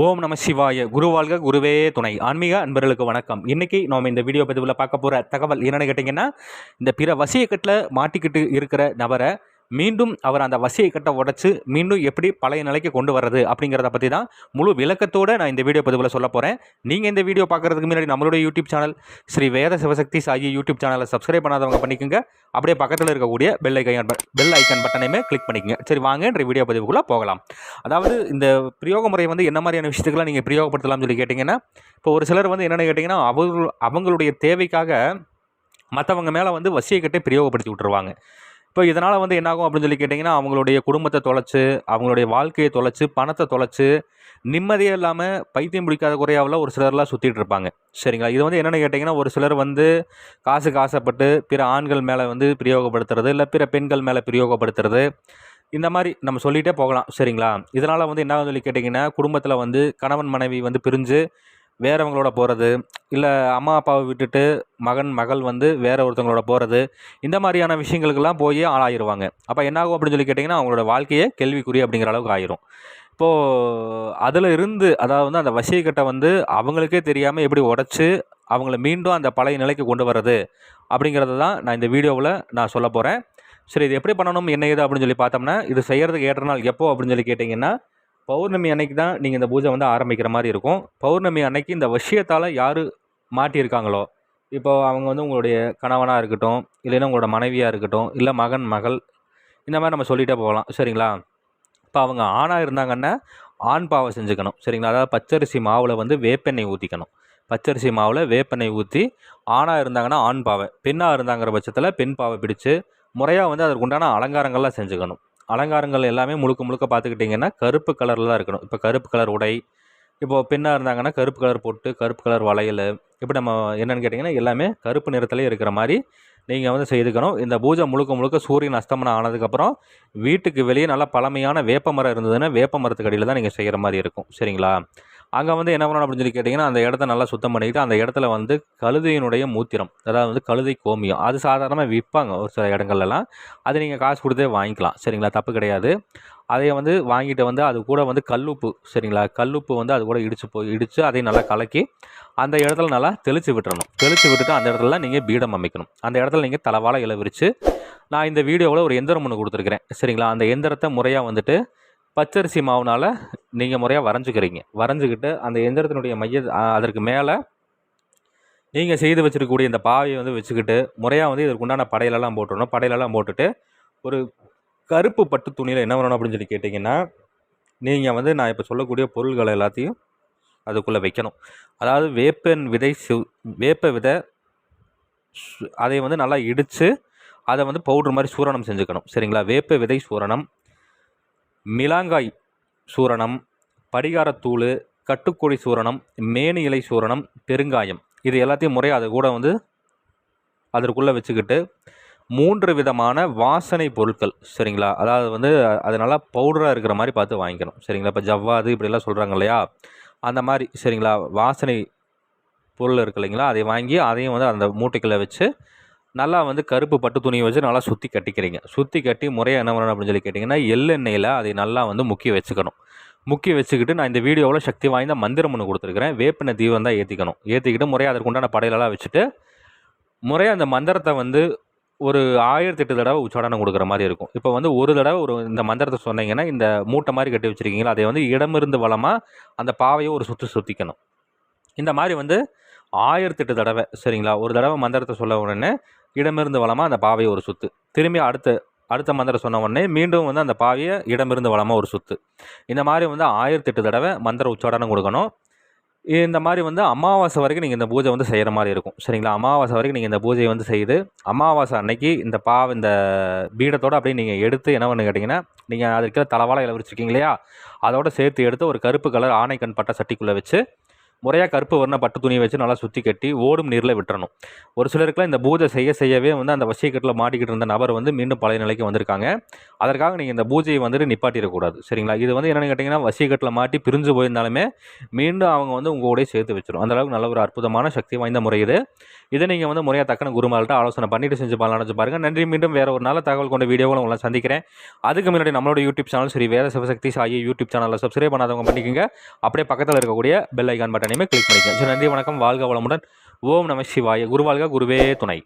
ஓம் நம சிவாய. குருவாழ்க குருவே துணை. ஆன்மீக அன்பர்களுக்கு வணக்கம். இன்னைக்கு நாம் இந்த வீடியோ பதிவில் பார்க்க போகிற தகவல் என்னென்னு கேட்டிங்கன்னா இந்த பிற வசியக்கட்டில் மாட்டிக்கிட்டு இருக்கிற நபரை மீண்டும் அவர் அந்த வசியை கட்ட உடச்சி மீண்டும் எப்படி பழைய நிலைக்கு கொண்டு வர்றது அப்படிங்கிறத பற்றி தான் முழு விளக்கத்தோடு நான் இந்த வீடியோ பதிவில் சொல்ல போகிறேன் நீங்கள் இந்த வீடியோ பார்க்குறதுக்கு முன்னாடி நம்மளுடைய YouTube channel Sri Veda Sivasakthi Sai YouTube சேனலை சப்ஸ்கிரைப் பண்ணாதவங்க பண்ணிக்கோங்க. அப்படியே பக்கத்தில் இருக்கக்கூடிய பெல் ஐக்கன் பெல் ஐக்கன் பட்டனையுமே கிளிக் பண்ணிக்கங்க. சரி வாங்கன்ற வீடியோ பதிவுக்குள்ளே போகலாம். அதாவது இந்த பிரயோக முறை வந்து என்ன மாதிரியான விஷயத்துக்கெல்லாம் நீங்கள் பிரயோகப்படுத்தலாம்னு சொல்லி கேட்டிங்கன்னா இப்போ ஒரு சிலர் வந்து என்னென்னு கேட்டிங்கன்னா அவங்க அவங்களுடைய தேவைக்காக மற்றவங்க மேலே வந்து வசியக்கட்டை பிரயோகப்படுத்தி விட்டுருவாங்க. இப்போ இதனால் வந்து என்னாகும் அப்படின்னு சொல்லி கேட்டிங்கன்னா அவங்களுடைய குடும்பத்தை தொலைச்சு அவங்களுடைய வாழ்க்கையை தொலைச்சு பணத்தை தொலைச்சு நிம்மதியே இல்லாமல் பைத்தியம் பிடிக்காத குறையாவில் ஒரு சிலர்லாம் சுற்றிட்டு இருப்பாங்க. சரிங்களா? இது வந்து என்னென்னு கேட்டிங்கன்னா ஒரு சிலர் வந்து காசுக்கு ஆசைப்பட்டு பிற ஆண்கள் மேலே வந்து பிரயோகப்படுத்துறது இல்லை பிற பெண்கள் மேலே பிரயோகப்படுத்துறது இந்த மாதிரி நம்ம சொல்லிகிட்டே போகலாம். சரிங்களா? இதனால் வந்து என்ன சொல்லி கேட்டிங்கன்னா குடும்பத்தில் வந்து கணவன் மனைவி வந்து பிரிஞ்சு வேறவங்களோட போகிறது இல்லை அம்மா அப்பாவை விட்டுட்டு மகன் மகள் வந்து வேற ஒருத்தவங்களோட போகிறது இந்த மாதிரியான விஷயங்களுக்கெல்லாம் போய் ஆளாயிருவாங்க. அப்போ என்னாகும் அப்படின்னு சொல்லி கேட்டிங்கன்னா அவங்களோட வாழ்க்கையே கேள்விக்குறி அப்படிங்கிற அளவுக்கு ஆயிரும். இப்போது அதில் இருந்து அதாவது வந்து அந்த வசியக்கட்டை வந்து அவங்களுக்கே தெரியாமல் எப்படி உடச்சி அவங்கள மீண்டும் அந்த பழைய நிலைக்கு கொண்டு வர்றது அப்படிங்கிறது தான் நான் இந்த வீடியோவில் நான் சொல்ல போகிறேன் சரி இது எப்படி பண்ணணும் என்ன ஏது அப்படின்னு சொல்லி பார்த்தோம்னா இது செய்கிறதுக்கு ஏற்ற நாள் எப்போ அப்படின்னு சொல்லி கேட்டிங்கன்னா பௌர்ணமி அன்னைக்கு தான் நீங்கள் இந்த பூஜை வந்து ஆரம்பிக்கிற மாதிரி இருக்கும். பௌர்ணமி அன்னைக்கு இந்த விஷயத்தால் யார் மாட்டியிருக்காங்களோ இப்போ அவங்க வந்து உங்களுடைய கணவனாக இருக்கட்டும் இல்லைன்னா உங்களோட மனைவியாக இருக்கட்டும் இல்லை மகன் மகள் இந்த மாதிரி நம்ம சொல்லிகிட்டே போகலாம். சரிங்களா? இப்போ அவங்க ஆணாக இருந்தாங்கன்னா ஆண் பாவை செஞ்சுக்கணும். சரிங்களா? அதாவது பச்சரிசி மாவில் வந்து வேப்பெண்ணெய் ஊற்றிக்கணும் பச்சரிசி மாவில் வேப்பெண்ணெய் ஊற்றி ஆணாக இருந்தாங்கன்னா ஆண் பாவை பெண்ணாக இருந்தாங்கிற பட்சத்தில் பெண் பாவை பிடிச்சு முறையாக வந்து அதற்கு உண்டான அலங்காரங்கள்லாம் செஞ்சுக்கணும். அலங்காரங்கள் எல்லாமே முழுக்க முழுக்க பார்த்துக்கிட்டிங்கன்னா கருப்பு கலரில் தான் இருக்கணும். இப்போ கருப்பு கலர் உடை இப்போது பெண்ணாக இருந்தாங்கன்னா கருப்பு கலர் போட்டு கருப்பு கலர் வளையல் இப்படி நம்ம என்னென்னு கேட்டிங்கன்னா எல்லாமே கருப்பு நிறத்துலேயே இருக்கிற மாதிரி நீங்கள் வந்து செய்துக்கணும். இந்த பூஜை முழுக்க முழுக்க சூரியன் அஸ்தமனம் ஆனதுக்கப்புறம் வீட்டுக்கு வெளியே நல்லா பழமையான வேப்ப மரம் இருந்ததுன்னா வேப்ப மரத்துக்கு அடியில் தான் நீங்கள் செய்கிற மாதிரி இருக்கும். சரிங்களா? அங்கே வந்து என்ன பண்ணணும் அப்படின்னு சொல்லி கேட்டிங்கன்னா அந்த இடத்த நல்லா சுத்தம் பண்ணிக்கிட்டு அந்த இடத்துல வந்து கழுதையினுடைய மூத்திரம் அதாவது வந்து கழுதை கோமியம் அது சாதாரணமாக விற்பாங்க ஒரு சில இடங்கள்லாம் அது நீங்கள் காசு கொடுத்தே வாங்கிக்கலாம் சரிங்களா? தப்பு கிடையாது. அதையே வந்து வாங்கிட்டு வந்து அது கூட வந்து கல்லுப்பு சரிங்களா? கல்லுப்பு வந்து அது கூட இடித்து போய் இடித்து அதை நல்லா கலக்கி அந்த இடத்துல நல்லா தெளித்து விட்டுறணும். தெளித்து விட்டுட்டு அந்த இடத்துல நீங்கள் பீடம் அமைக்கணும். அந்த இடத்துல நீங்கள் தலைவாழ இலை விரித்து நான் இந்த வீடியோவில் ஒரு எந்திரம் ஒன்று கொடுத்துருக்குறேன் சரிங்களா? அந்த எந்திரத்தை முறையாக வந்துட்டு பச்சரிசி மாவுனால் நீங்கள் முறையாக வரைஞ்சிக்கிறீங்க. வரைஞ்சிக்கிட்டு அந்த எந்திரத்தினுடைய மைய அதற்கு மேலே நீங்கள் செய்து வச்சுருக்கக்கூடிய இந்த பாவையை வந்து வச்சுக்கிட்டு முறையாக வந்து இதற்கு உண்டான படையிலெல்லாம் போட்டுடணும். படையிலெல்லாம் போட்டுட்டு ஒரு கருப்பு பட்டு துணியில் என்ன வரணும் அப்படின்னு சொல்லி கேட்டிங்கன்னா நீங்கள் வந்து நான் இப்போ சொல்லக்கூடிய பொருள்களை எல்லாத்தையும் அதுக்குள்ளே வைக்கணும். அதாவது வேப்பன் விதை சு வேப்ப விதை அதை வந்து நல்லா இடித்து அதை வந்து பவுட்ரு மாதிரி சூரணம் செஞ்சுக்கணும். சரிங்களா? வேப்ப விதை சூரணம் மிளாங்காய் சூரணம் படிகாரத்தூள் கட்டுக்கொடி சூரணம் மேனி இலை சூரணம் பெருங்காயம். இது எல்லாத்தையும் முறையாக அதை கூட வந்து அதற்குள்ளே வச்சுக்கிட்டு மூன்று விதமான வாசனை பொருட்கள் சரிங்களா? அதாவது வந்து அது நல்லா பவுடராக இருக்கிற மாதிரி பார்த்து வாங்கிக்கணும் சரிங்களா? இப்போ ஜவ்வாது இப்படிலாம் சொல்கிறாங்க இல்லையா? அந்த மாதிரி சரிங்களா? வாசனை பொருள் இருக்கு இல்லைங்களா? அதை வாங்கி அதையும் வந்து அந்த மூட்டைக்குள்ளே வச்சு நல்லா வந்து கருப்பு பட்டு துணியை வச்சு நல்லா சுற்றி கட்டிக்கிறீங்க. சுற்றி கட்டி முறையாக என்ன பண்ணணும் அப்படின்னு சொல்லி கேட்டிங்கன்னா எள்ளெண்ணெயில் அதை நல்லா வந்து முக்கி வச்சுக்கணும். முக்கி வச்சுக்கிட்டு நான் இந்த வீடியோவில் சக்தி வாய்ந்த மந்திரம் ஒன்று கொடுத்துருக்குறேன். வேப்பின தீபம் தான் ஏற்றிக்கணும் ஏற்றிக்கிட்டு முறையாக அதற்குண்டான படையிலலாம் வச்சுட்டு முறையாக அந்த மந்திரத்தை வந்து ஒரு ஆயிரத்தி எட்டு தடவை உச்சாடனம் கொடுக்குற மாதிரி இருக்கும். இப்போ வந்து ஒரு தடவை ஒரு இந்த மந்திரத்தை சொன்னீங்கன்னா இந்த மூட்டை மாதிரி கட்டி வச்சுருக்கீங்களா அதை வந்து இடமிருந்து வளமாக அந்த பாவையை ஒரு சுற்றி சுற்றிக்கணும் இந்த மாதிரி வந்து ஆயிரத்தெட்டு தடவை சரிங்களா? ஒரு தடவை மந்திரத்தை சொல்ல உடனே இடமிருந்து வளமாக அந்த பாவையை ஒரு சுற்று திரும்பி அடுத்த அடுத்த மந்திரம் சொன்ன உடனே மீண்டும் வந்து அந்த பாவையை இடமிருந்து வளமாக ஒரு சுற்று இந்த மாதிரி வந்து ஆயிரத்தெட்டு தடவை மந்திர உச்சாடனம் கொடுக்கணும். இந்த மாதிரி வந்து அமாவாசை வரைக்கும் நீங்கள் இந்த பூஜை வந்து செய்கிற மாதிரி இருக்கும். சரிங்களா? அமாவாசை வரைக்கும் நீங்கள் இந்த பூஜையை வந்து செய்து அமாவாசை அன்னைக்கு இந்த பாவ இந்த பீடத்தோடு அப்படியே நீங்கள் எடுத்து என்ன பண்ணு கேட்டிங்கன்னா நீங்கள் அதுக்கு தலைவாழை இலை இல்லையா? அதோட சேர்த்து எடுத்து ஒரு கருப்பு கலர் ஆணைக்கண் பட்ட சட்டிக்குள்ளே வச்சு முறையாக கருப்பு வர்ண பட்டு துணியை வச்சு நல்லா சுற்றி கட்டி ஓடும் நீரில் விட்டுறணும். ஒரு சிலருக்குலாம் இந்த பூஜை செய்ய செய்யவே வந்து அந்த வசியக்கட்டில் மாட்டிக்கிட்டு இருந்த நபர் வந்து மீண்டும் பழைய நிலைக்கு வந்திருக்காங்க. அதற்காக நீங்கள் இந்த பூஜையை வந்துட்டு நிப்பாட்டிடக்கூடாது. சரிங்களா? இது வந்து என்னென்னு கேட்டிங்கன்னா வசியக்கட்டில் மாட்டி பிரிஞ்சு போயிருந்தாலுமே மீண்டும் அவங்க வந்து உங்கள் சேர்த்து வச்சிடும் அந்தளவுக்கு நல்ல ஒரு அற்புதமான சக்தி வாய்ந்த முறை இது. இதை நீங்கள் வந்து முறையாக தக்கன குருமால்கிட்ட ஆலோசனை பண்ணிட்டு செஞ்சு பண்ணலாம்னு பாருங்கள் நன்றி. மீண்டும் வேறு ஒரு நல்ல தகவல் கொண்ட வீடியோவில் உங்களை சந்திக்கிறேன். அதுக்கு முன்னாடி நம்மளோட யூடியூப் சேனல் சரி வேத சிவசக்தி சாயி யூடியூப் சேனலில் சப்ஸ்கிரைப் பண்ணாதவங்க பண்ணிக்கோங்க. அப்படியே பக்கத்தில் இருக்கக்கூடிய பெல் ஐக்கான் பட்டனையுமே கிளிக் பண்ணிக்கோங்க. ஸோ நன்றி வணக்கம். வாழ்க வளமுடன். ஓம் நம சிவாய. குருவாழ்க குருவே துணை.